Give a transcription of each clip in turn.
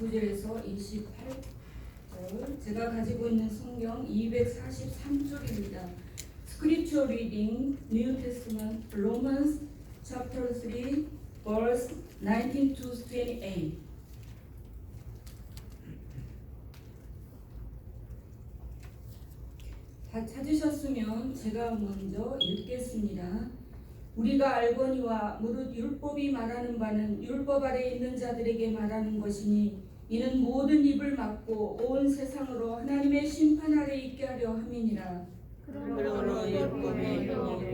로마서 3장 19절에서 28절 제가 가지고 있는 성경 243쪽입니다. Scripture reading New Testament Romans chapter 3 verse 19 to 28 다 찾으셨으면 제가 먼저 읽겠습니다. 우리가 알거니와 무릇 율법이 말하는 바는 율법 아래 있는 자들에게 말하는 것이니 이는 모든 입을 막고 온 세상으로 하나님의 심판 아래 있게 하려 함이니라. 그러므로 율법의 형이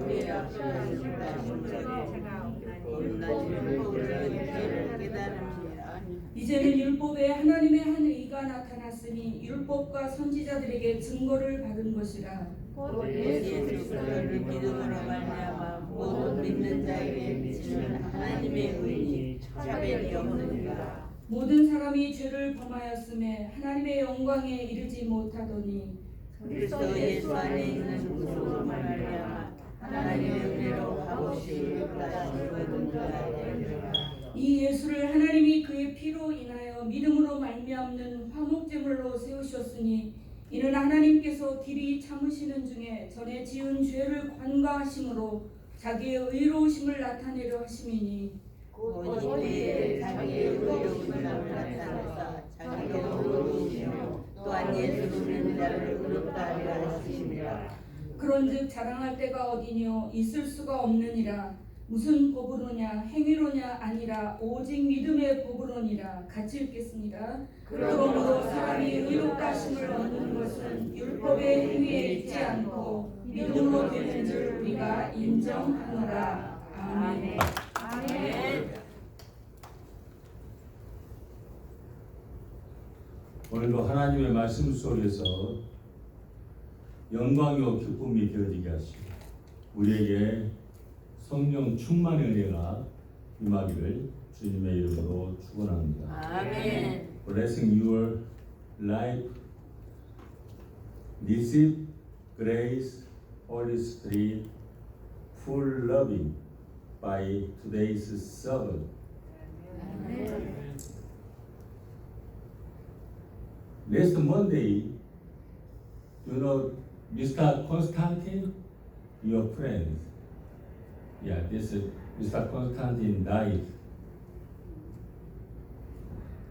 우리의 아니 이제는 율법에 하나님의 한 의가 나타났으니 율법과 선지자들에게 증거를 받은 것이라. 곧 예수 그리스도를 믿음으로 말미암아 모든 믿는 자에게 미치는 하나님의 의니 차별이 없느니라 모든 사람이 죄를 범하였음에 하나님의 영광에 이르지 못하더니 그리스도 예수 안에 있는 구속으로 말미암아 하나님의 은혜로 값없이 의롭다신 모든 자에게 이 예수를 하나님이 그의 피로 인하여 믿음으로 말미암는 화목제물로 세우셨으니 이는 하나님께서 길이 참으시는 중에 전에 지은 죄를 관과하심으로 자기의 의로우심을 나타내려 하심이니 곧 이때에 자기의 의로우심을 나타내사 자기가 의로우시며 또한 예수 믿는 자를 의롭다 하리라 하심이라 그런즉 자랑할 때가 어디뇨 있을 수가 없느니라 무슨 법으로냐 행위로냐 아니라 오직 믿음의 법으로니라 같이 읽겠습니다. 그러므로 사람이 의롭다 하심을 얻는 것은 율법의 행위에 있지 않고 믿음으로 되는 줄 우리가 인정하노라. 아멘. 아멘 오늘도 하나님의 말씀 속에서 영광이요 기쁨이 되어지게 하시고 우리에게 성령 충만의 은혜가 임하기를 주님의 이름으로 축원합니다. 아멘 Blessing your life. Receive grace, Holy Spirit, full loving by today's sermon. Next Monday, you know, Mr. Constantine, your friend. Yeah, this is Mr. Constantine died.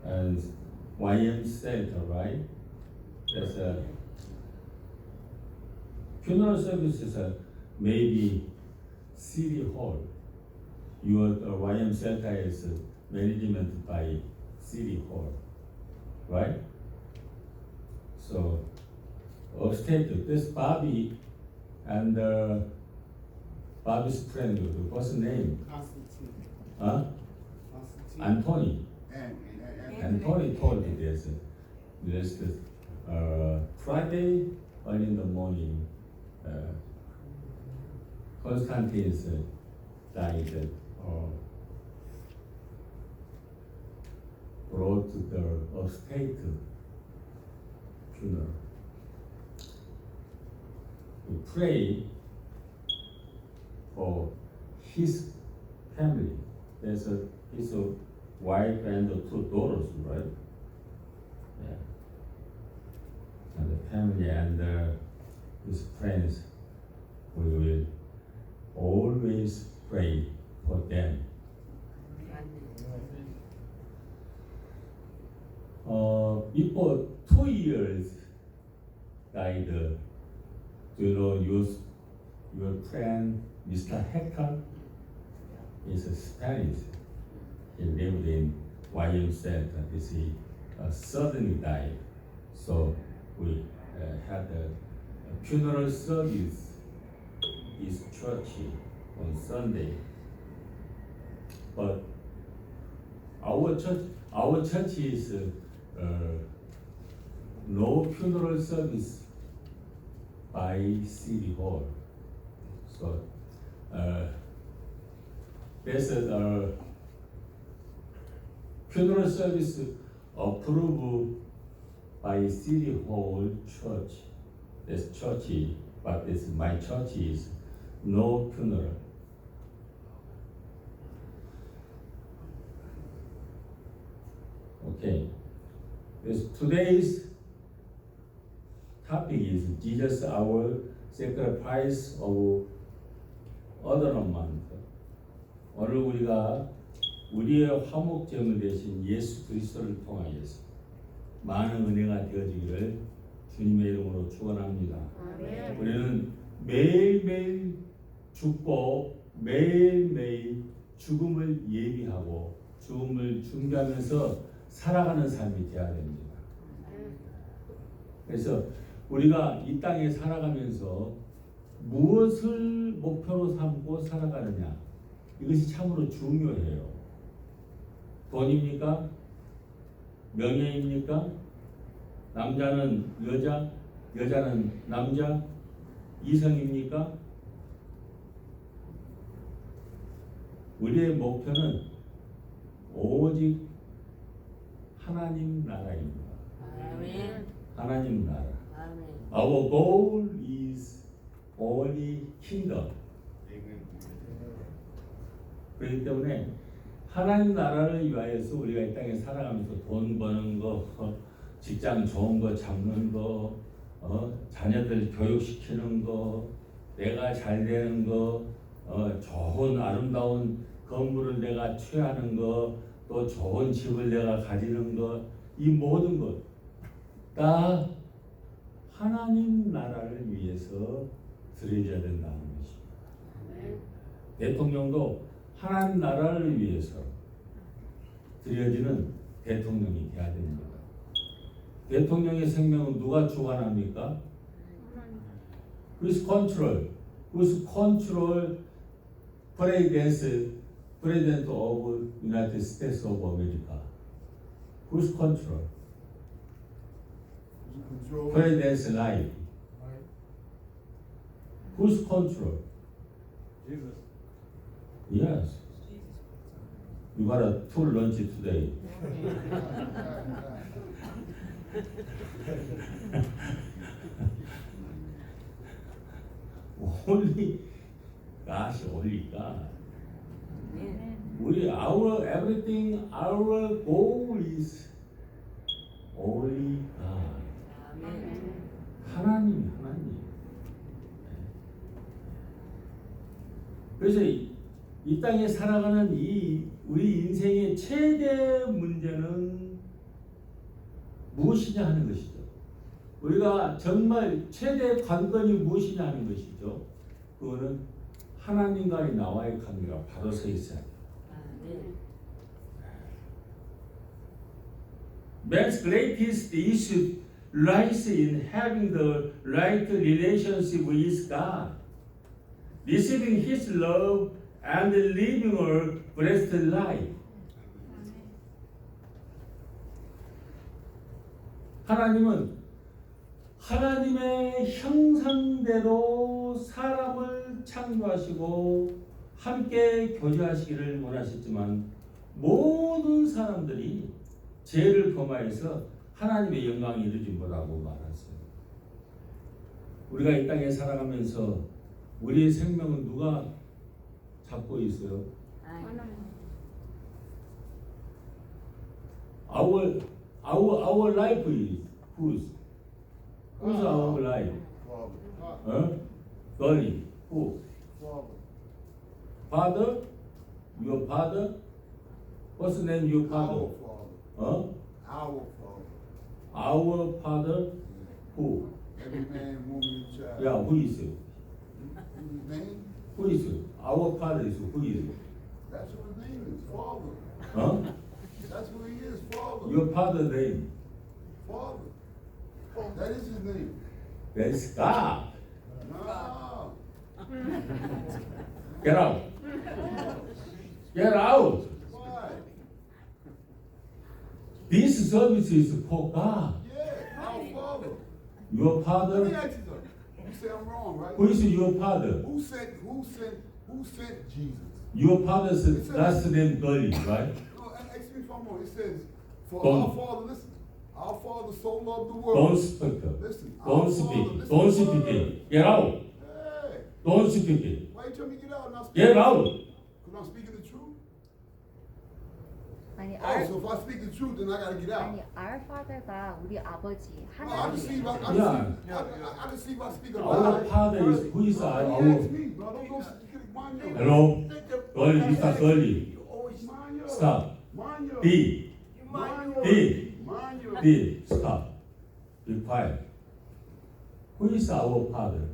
And YM Center, right? That's a funeral services are maybe city hall. Your uh, YM Center is management by city hall, right? So upstate, this Bobby and uh, Bobby's friend, what's the name? Constantine. Huh? Constantine. Anthony. And, and, and, And told me this, this, this, uh, Friday, early in the morning, uh, Constantine's uh, died, or brought to the upstate funeral. We pray for his family. There's a, his wife and the two daughters, right? Yeah. And the family and uh, his friends, we will always pray for them. Uh, before two years died, do you know your, your friend, Mr. Is a Spanish. He lived in Center. This he uh, suddenly died. So we uh, had a, a funeral service in his church on Sunday. But our church, our church is uh, uh, no funeral service by city hall. So uh, there's a uh, funeral service approved by City Hall Church. This church, but this my church is no funeral. Okay. Yes, today's topic is Jesus our sacrifice of other month. 오늘 우리가 우리의 화목제물 대신 예수 그리스도를 통하여서 많은 은혜가 되어지기를 주님의 이름으로 축원합니다. 우리는 매일매일 죽고 매일매일 죽음을 예비하고 죽음을 준비하면서 살아가는 삶이 되어야 됩니다. 그래서 우리가 이 땅에 살아가면서 무엇을 목표로 삼고 살아가느냐 이것이 참으로 중요해요. 돈입니까? 명예입니까? 남자는 여자, 여자는 남자, 이성입니까? 우리의 목표는 오직 하나님 나라입니다. 아멘. 하나님 나라. Our goal is only kingdom. 그렇기 때문에 하나님 나라를 위하여서 우리가 이 땅에 살아가면서 돈 버는 거, 어, 직장 좋은 거 잡는 거, 어, 자녀들 교육시키는 거, 내가 잘 되는 거, 어, 좋은 아름다운 건물을 내가 취하는 거, 또 좋은 집을 내가 가지는 거, 이 모든 것 다 하나님 나라를 위해서 드려져야 된다는 것입니다. 대통령도 하나님 나라를 위해서 드려지는 대통령이 돼야 됩니다. 대통령의 생명은 누가 주관합니까? Who's control? Who's control president, president of United States of America? Who's control? control. there's life. Who's control? Jesus. Yes. You got a full lunch today. only God, only God. We, our everything, our goal is only 하나님, 하나님. 그래서 이, 이 땅에 살아가는 이 우리 인생의 최대 문제는 무엇이냐 하는 것이죠. 우리가 정말 최대 관건이 무엇이냐 하는 것이죠. 그거는 하나님과의 나와의 관계가 바로 서 있어야 돼요. 아멘. Man's greatest issue lies in having the right relationship with God, receiving His love, and living a blessed life. 하나님은 하나님의 형상대로 사람을 창조하시고 함께 교제하시기를 원하셨지만 모든 사람들이 죄를 범하여서 하나님의 영광이 이루지 못하고 말았어요. 우리가 이 땅에 살아가면서 우리의 생명은 누가 잡고 있어요? Our our our life is whose? Who's our life? 어? God. Who? Father. Your father? What's the name your Our father? Father. 어? Our Father. Our father? Who? Every man, woman, and child. Yeah, who is it? Name? Who is it? Our father is who is it? That's what his name is. Father. Huh? That's who he is. Father. Your father name? Father. Oh, that is his name. That's God. No. Get out. Get out. Why? This service is for God. Yeah, our Father. Your Let me father? ask you something. You say I'm wrong, right? Who is your father? Who sent? Who sent? Who sent Jesus? Your father father's last name Dolly, right? No, a- ask me if I'm wrong. It says, "For Don't- our Father, listen, our Father so loved the world. Don't world." speak. Listen, our Don't Father, speak. listen Don't to the speak word. it. Get out. Hey, Don't speak it. why you tell me to get out? Not Get out. 아니 Oh, so if I speak the truth, then I gotta get out. 아니 our father가 우리 아버지 No, I can see if I, I can Yeah. see, I, I- I can see if I speak a Our lie. Father is who is our You our ask me, bro. Don't go mind your- Hello? Early, Mr. Early. Mind your- Stop. Mind your- B. Mind your- B. Mind your- B. Stop. Be quiet. Who is our Father?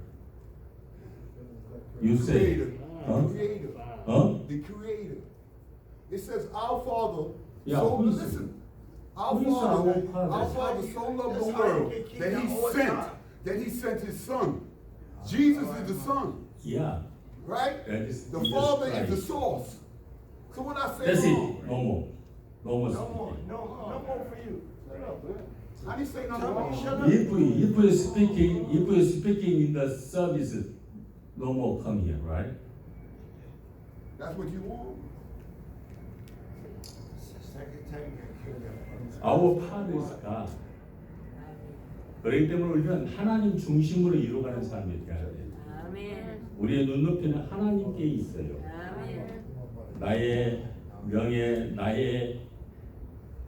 You say. Creator. Huh? Creator. Huh? The creator. It says our father, Yeah, so listen. Our father, our father? our father so loved the That's world that he sent, that he sent his son. Jesus is the son, Yeah. right? That is The Jesus father is Christ. the source. So when I say That's it. wrong, No more. No more. No more, speaking. no, no more for you. shut up, man. I didn't say nothing Tell me, wrong. shut up. If we, if we speaking, if we speaking in the service, no more come here, right? That's what you want. Our Father is God. 그렇기 때문에 우리는 하나님 중심으로 이루어가는 삶이 되어야 돼. 아멘. 우리의 눈높이는 하나님께 있어요. 아멘. 나의 명예, 나의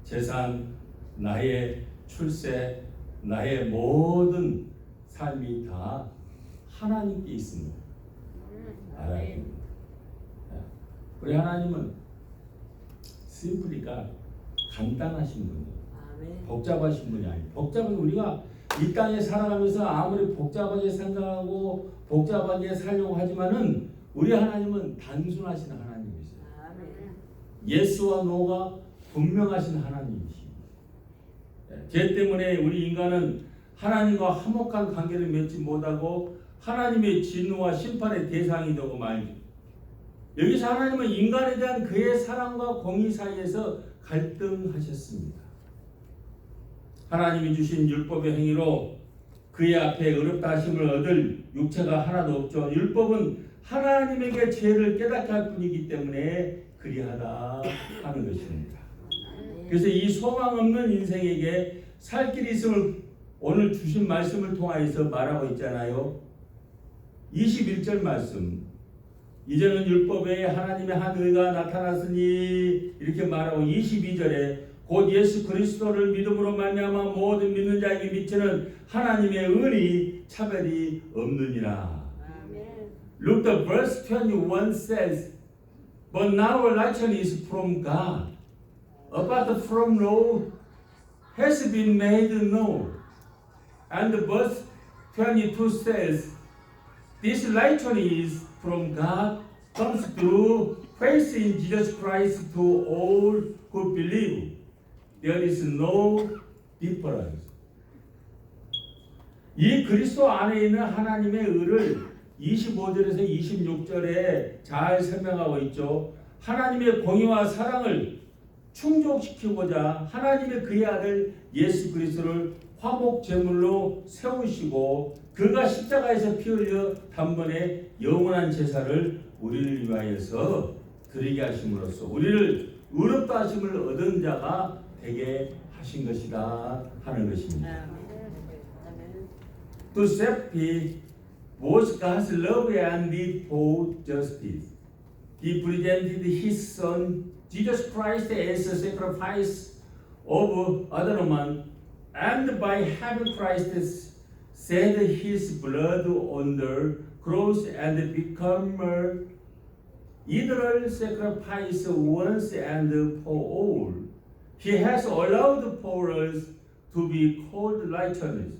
재산, 나의 출세, 나의 모든 삶이 다 하나님께 있습니다. 알아야 됩니다. 우리 하나님은 심플리가 간단하신 분이에요. 아멘. 복잡하신 분이 아니에요. 복잡은 우리가 이 땅에 살아가면서 아무리 복잡하게 생각하고 복잡하게 살려고 하지만은 우리 하나님은 단순하신 하나님이세요. 아멘. 예스와 노가 분명하신 하나님이십니다. 예, 죄 때문에 우리 인간은 하나님과 화목한 관계를 맺지 못하고 하나님의 진노와 심판의 대상이 되고 말죠. 여기서 하나님은 인간에 대한 그의 사랑과 공의 사이에서 갈등하셨습니다. 하나님이 주신 율법의 행위로 그의 앞에 어렵다 하심을 얻을 육체가 하나도 없죠. 율법은 하나님에게 죄를 깨닫게 할 뿐이기 때문에 그리하다 하는 것입니다. 그래서 이 소망 없는 인생에게 살 길이 있음을 오늘 주신 말씀을 통하여서 말하고 있잖아요. 21절 말씀. 이제는 율법에 하나님의 한 의가 나타났으니 이렇게 말하고 22절에 곧 예수 그리스도를 믿음으로 말미암아 모든 믿는 자에게 미치는 하나님의 은이 차별이 없느니라. Look, the verse 21 says, But now election is from God. About the from law has been made known. And the verse 22 says, This righteousness from God comes through faith in Jesus Christ to all who believe. There is no difference. 이 그리스도 안에 있는 하나님의 의를 25절에서 26절에 잘 설명하고 있죠. 하나님의 공의와 사랑을 충족시키고자 하나님의 그의 아들 예수 그리스도를 화목 제물로 세우시고 그가 십자가에서 피 흘려 단번에 영원한 제사를 우리를 위하여서 드리게 하심으로써 우리를 의롭다 하심을 얻은 자가 되게 하신 것이다 하는 것입니다. To peace was God's love and need for justice. He presented His Son Jesus Christ as a sacrifice of atonement, and by having Christ shed His blood on the cross and become a eternal sacrifice once and for all, He has allowed for us to be called righteous.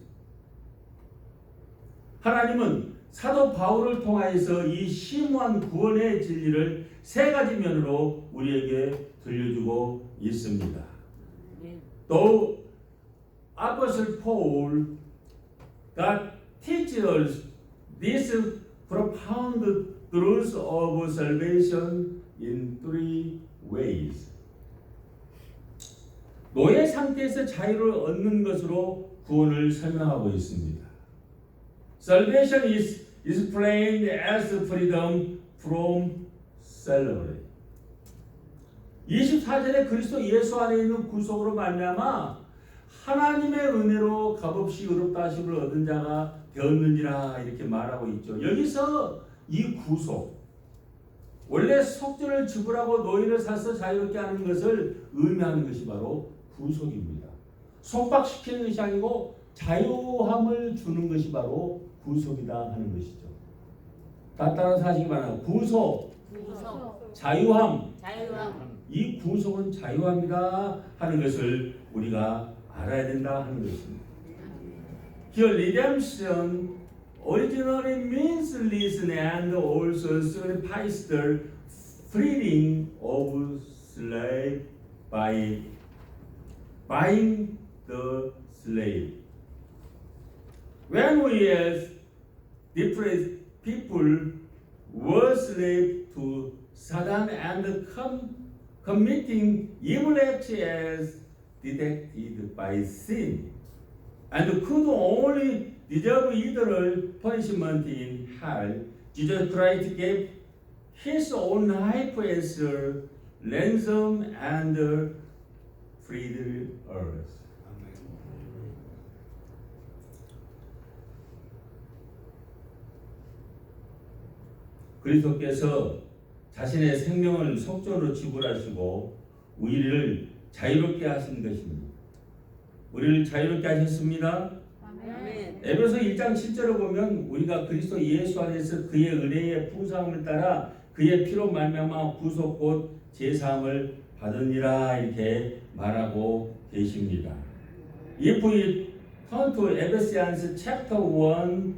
하나님은 사도 바울을 통하여서 이 심오한 구원의 진리를 세 가지 면으로 우리에게 들려주고 있습니다. 또 Apostle Paul that teaches this profound truth of salvation in three ways. 노예 상태에서 자유를 얻는 것으로 구원을 설명하고 있습니다. Salvation is explained as freedom from slavery. 24절에 그리스도 예수 안에 있는 구속으로 말미암아 하나님의 은혜로 값없이 의롭다 하심을 얻은 자가 되었느니라 이렇게 말하고 있죠. 여기서 이 구속 원래 속죄를 지불하고 노예를 사서 자유롭게 하는 것을 의미하는 것이 바로 구속입니다. 속박시키는 것이 아니고 자유함을 주는 것이 바로 구속이다 하는 것이죠. 다 따라서 하시기 바랍니다. 구속, 구속, 자유함, 자유함, 이 구속은 자유함이다 하는 것을 우리가 알아야 된다 하는 것입니다. Here redemption originally means release and also signifies the freeing of slave by buying the slave. When we as different people were slave to Satan and com- committing evil acts as detected by sin, and could only deserve eternal punishment in hell, Jesus Christ gave his own life as a ransom and freed us. 그리스도께서 자신의 생명을 속전으로 지불하시고 우리를 자유롭게 하신 것입니다. 우리를 자유롭게 하셨습니다. 아멘. 에베소 1장 7절을 보면 우리가 그리스도 예수 안에서 그의 은혜의 부상을 따라 그의 피로 말미암아 구속 곧 제사함을 받으니라 이렇게 말하고 계십니다. If we turn to Ephesians chapter 1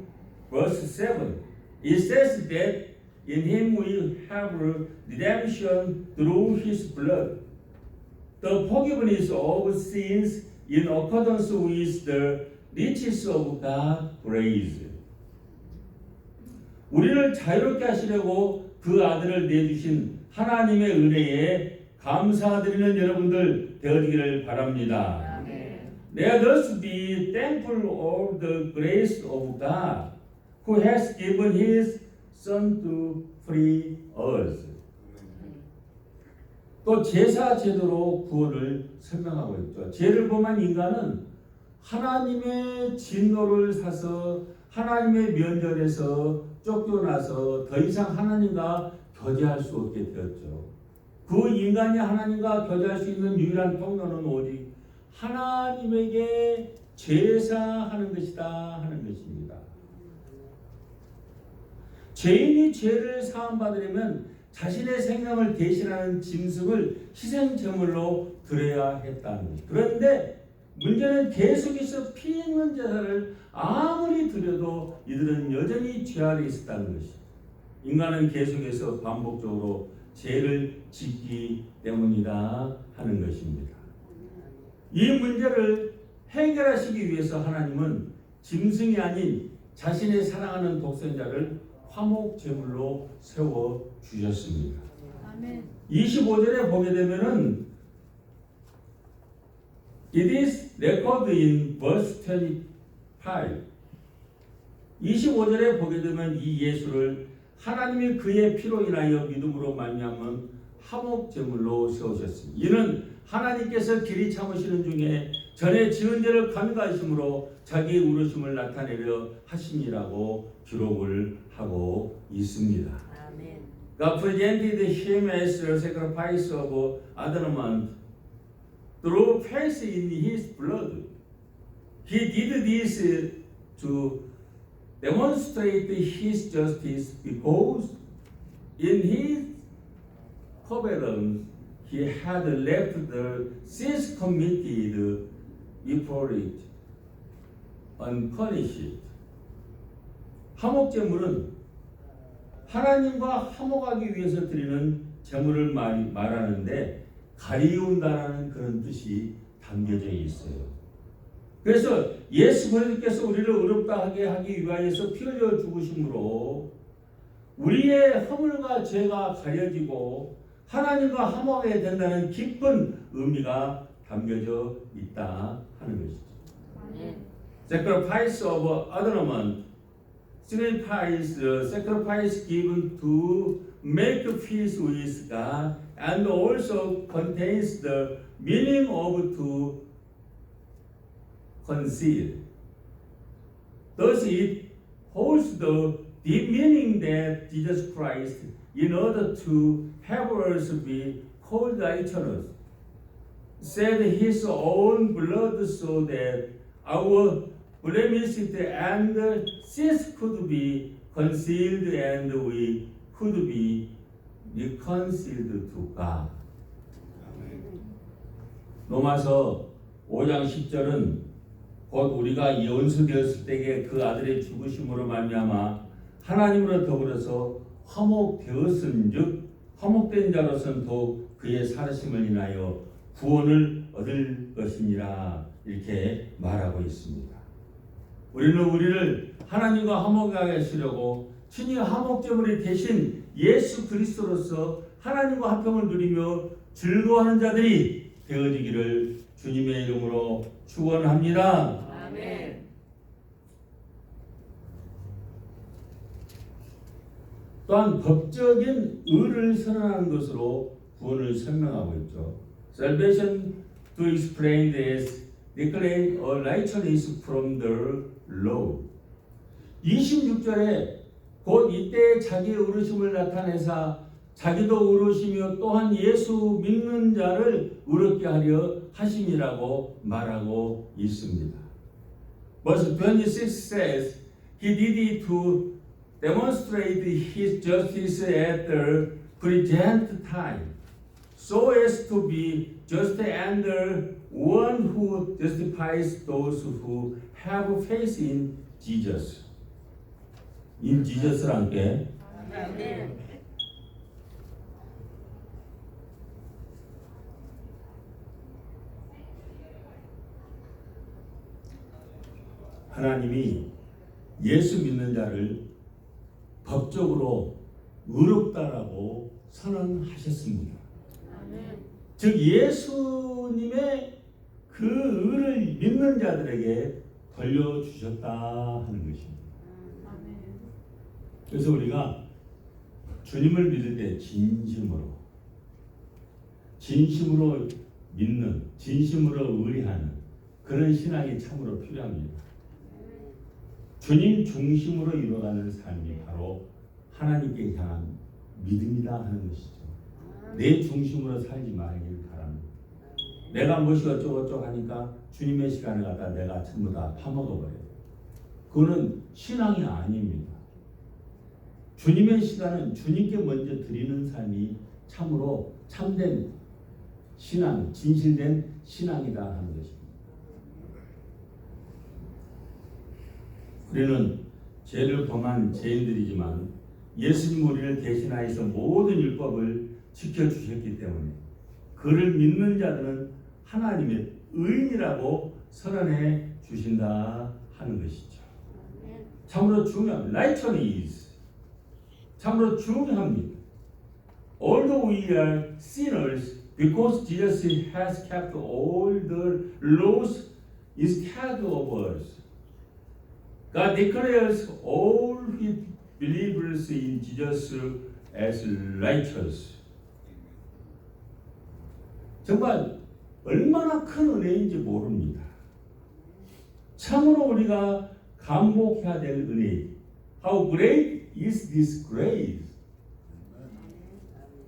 verse 7 it says that in him we have redemption through his blood the forgiveness of sins in accordance with the riches of God's grace. 우리를 자유롭게 하시려고 그 아들을 내주신 하나님의 은혜에 감사드리는 여러분들 되어지기를 바랍니다. Let us be thankful of the grace of God who has given his son to free us. 또 제사 제도로 구원을 설명하고 있죠. 죄를 범한 인간은 하나님의 진노를 사서 하나님의 면전에서 쫓겨나서 더 이상 하나님과 교제할 수 없게 되었죠. 그 인간이 하나님과 교제할 수 있는 유일한 통로는 오직 하나님에게 제사하는 것이다 하는 것입니다. 죄인이 죄를 사함 받으려면 자신의 생명을 대신하는 짐승을 희생 제물로 드려야 했다는 것이. 그런데 문제는 계속해서 피 있는 제사를 아무리 드려도 이들은 여전히 죄 아래 있었다는 것이. 인간은 계속해서 반복적으로 죄를 짓기 때문이다 하는 것입니다. 이 문제를 해결하시기 위해서 하나님은 짐승이 아닌 자신의 사랑하는 독생자를 화목 제물로 세워 주셨습니다. 아멘. 25절에 보게 되면은 It is recorded in verse 25. 25절에 보게 되면 이 예수를 하나님이 그의 피로 인하여 믿음으로 말미암은 화목 제물로 세우셨습니다. 이는 하나님께서 길이 참으시는 중에 전에 지은 죄를 감가하심으로 자기 우르심을 나타내려 하심이라고 기록을 하고 있습니다. 아멘. God presented him as a sacrifice of atonement through faith in his blood. He did this to demonstrate his justice because in his covenant he had left the sins committed before it unpunished. 화목제물은 하나님과 화목하기 위해서 드리는 제물을 말, 말하는데 가리운다라는 그런 뜻이 담겨져 있어요. 그래서 예수 그리스도께서 우리를 의롭다 하게 하기 위하여서 피 흘려 죽으심으로 우리의 허물과 죄가 가려지고 하나님과 화목하게 된다는 깊은 의미가 담겨져 있다 하는 것이죠. 아멘. Sacrifice of atonement signifies the sacrifice given to make peace with God and also contains the meaning of to conceal. Thus it holds the deep meaning that Jesus Christ, in order to have us be called righteous, shed his own blood so that our blemished and sins could be concealed and we could be reconciled to God. 로마서 5장 10절은 곧 우리가 연수되었을 때에 그 아들의 죽으심으로 말미암아 하나님으로 더불어서 화목되었은즉 화목된 자로서는 더욱 그의 살으심을 인하여 구원을 얻을 것이니라 이렇게 말하고 있습니다. 우리는 우리를 하나님과 화목하게 하시려고 친히 화목제물이 대신 예수 그리스도로서 하나님과 화평을 누리며 즐거워하는 자들이 되어지기를 주님의 이름으로 축원합니다. 아멘. 또한 법적인 의를 선언하는 것으로 구원을 설명하고 있죠. Salvation to explain as declare a righteousness from the law. 26절에 곧 이때 자기의 의로심을 나타내사 자기도 의로시며 또한 예수 믿는 자를 의롭게 하려 하심이라고 말하고 있습니다. Verse 26 says, He did it to demonstrate his justice at the present time, so as to be just and one who justifies those who have faith in Jesus. In Jesus를 함께 아멘. 하나님이 예수 믿는 자를 법적으로 의롭다라고 선언하셨습니다. 아멘. 즉 예수님의 그 의를 믿는 자들에게 돌려주셨다 하는 것입니다. 그래서 우리가 주님을 믿을 때 진심으로 진심으로 믿는 진심으로 의뢰하는 그런 신앙이 참으로 필요합니다. 주님 중심으로 이루어가는 삶이 바로 하나님께 향한 믿음이다 하는 것이죠. 내 중심으로 살지 말길. 내가 무엇이 어쩌고저쩌고 하니까 주님의 시간을 갖다 내가 전부 다 파먹어버려요. 그거는 신앙이 아닙니다. 주님의 시간은 주님께 먼저 드리는 삶이 참으로 참된 신앙, 진실된 신앙이다 하는 것입니다. 우리는 죄를 범한 죄인들이지만 예수님 우리를 대신하여서 모든 율법을 지켜주셨기 때문에 그를 믿는 자들은 하나님의 의인이라고 선언해 주신다 하는 것이죠. 참으로 중요합니다. righteousness. 참으로 중요합니다. Although we are sinners, because Jesus has kept all the laws instead of us, God declares all His believers in Jesus as righteous. 정말 얼마나 큰 은혜인지 모릅니다. 참으로 우리가 감복해야 될 은혜. How great is this grace?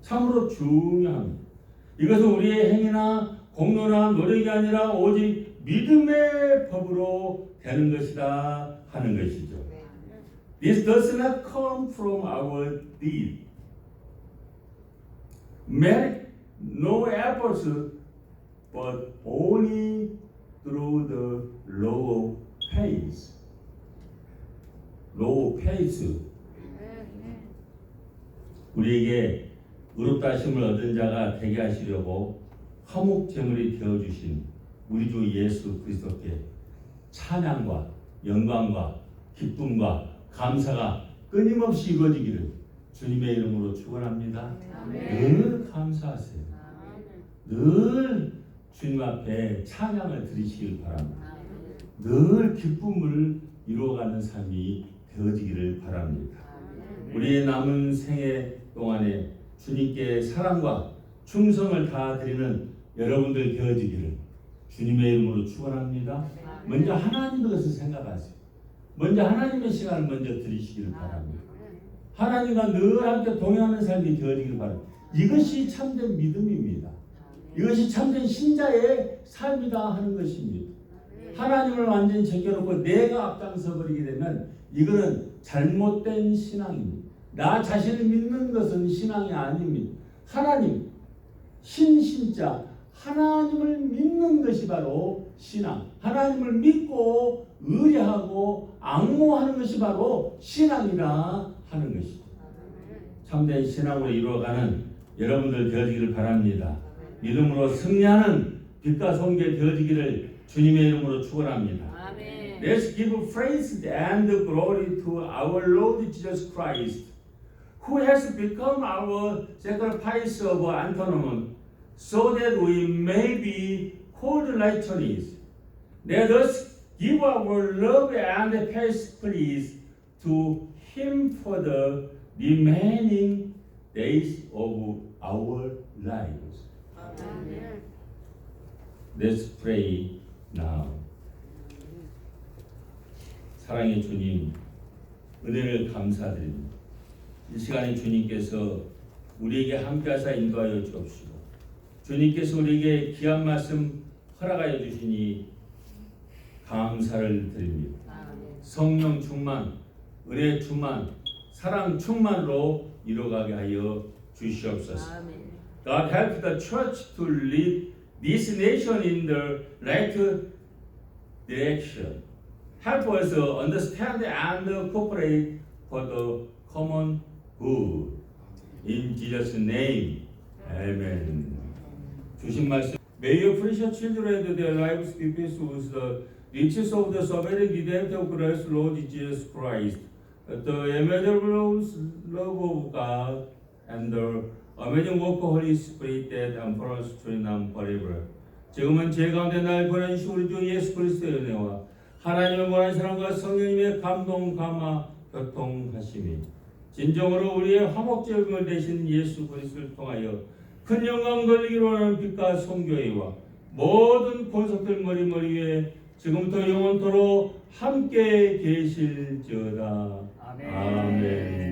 참으로 중요합니다. 이것은 우리의 행위나 공로나 노력이 아니라 오직 믿음의 법으로 되는 것이다 하는 것이죠. This does not come from our deed. Merit no efforts, but only through the faith. law of faith. 우리에게 의롭다 하심을 얻은 자가 되게 하시려고 화목 제물이 되어 주신 우리 주 예수 그리스도께 찬양과 영광과 기쁨과 감사가 끊임없이 이루어지기를 주님의 이름으로 축원합니다. 늘 감사하세요. 늘 주님 앞에 찬양을 드리시길 바랍니다. 늘 기쁨을 이루어가는 삶이 되어지기를 바랍니다. 우리의 남은 생애 동안에 주님께 사랑과 충성을 다 드리는 여러분들 되어지기를 주님의 이름으로 축원합니다. 먼저 하나님 것을 생각하세요. 먼저 하나님의 시간을 먼저 드리시기를 바랍니다. 하나님과 늘 함께 동행하는 삶이 되어지길 바랍니다. 이것이 참된 믿음입니다. 이것이 참된 신자의 삶이다 하는 것입니다. 하나님을 완전히 제껴놓고 내가 앞장서 버리게 되면 이거는 잘못된 신앙입니다. 나 자신을 믿는 것은 신앙이 아닙니다. 하나님, 신신자, 하나님을 믿는 것이 바로 신앙. 하나님을 믿고 의뢰하고 앙모하는 것이 바로 신앙이다 하는 것이죠. 참된 신앙으로 이루어가는 여러분들 되어지기를 바랍니다. 믿음으로 승리하는 빛과 성계 되어지기를 주님의 이름으로 축원합니다. 아멘. Let's give praise and glory to our Lord Jesus Christ, who has become our sacrifice of atonement, so that we may be called righteousness. Let us give our love and faith praise to Him for the remaining days of our lives. Let's pray now. 사랑의 주님, 은혜를 감사드립니다. 이 시간에 주님께서 우리에게 함께하사 인도하여 주옵시고, 주님께서 우리에게 귀한 말씀 허락하여 주시니 감사를 드립니다. 성령 충만, 은혜 충만, 사랑 충만으로 이루어가게 하여 주시옵소서. God help the church to lead this nation in the right direction. Help us uh, understand and cooperate for the common good. In Jesus' name, Amen. 주신 말씀. May your precious children and their lives be filled with the riches of the sovereign redemptive grace, Lord Jesus Christ, the immeasurable love of God, and the Holy Spirit that empowers us to now forever. 지금은 제 가운데 날 보내주신 우리 주 예수 그리스도의 은혜와 하나님의 무한한 사랑과 성령님의 감동, 감화, 교통하심이 진정으로 우리의 화목제물을 대신 예수 그리스도를 통하여 큰 영광 돌리기로 하는 빛과 성교회와 모든 권속들 머리머리 위에 지금부터 영원토로 함께 계실지어다. 아멘.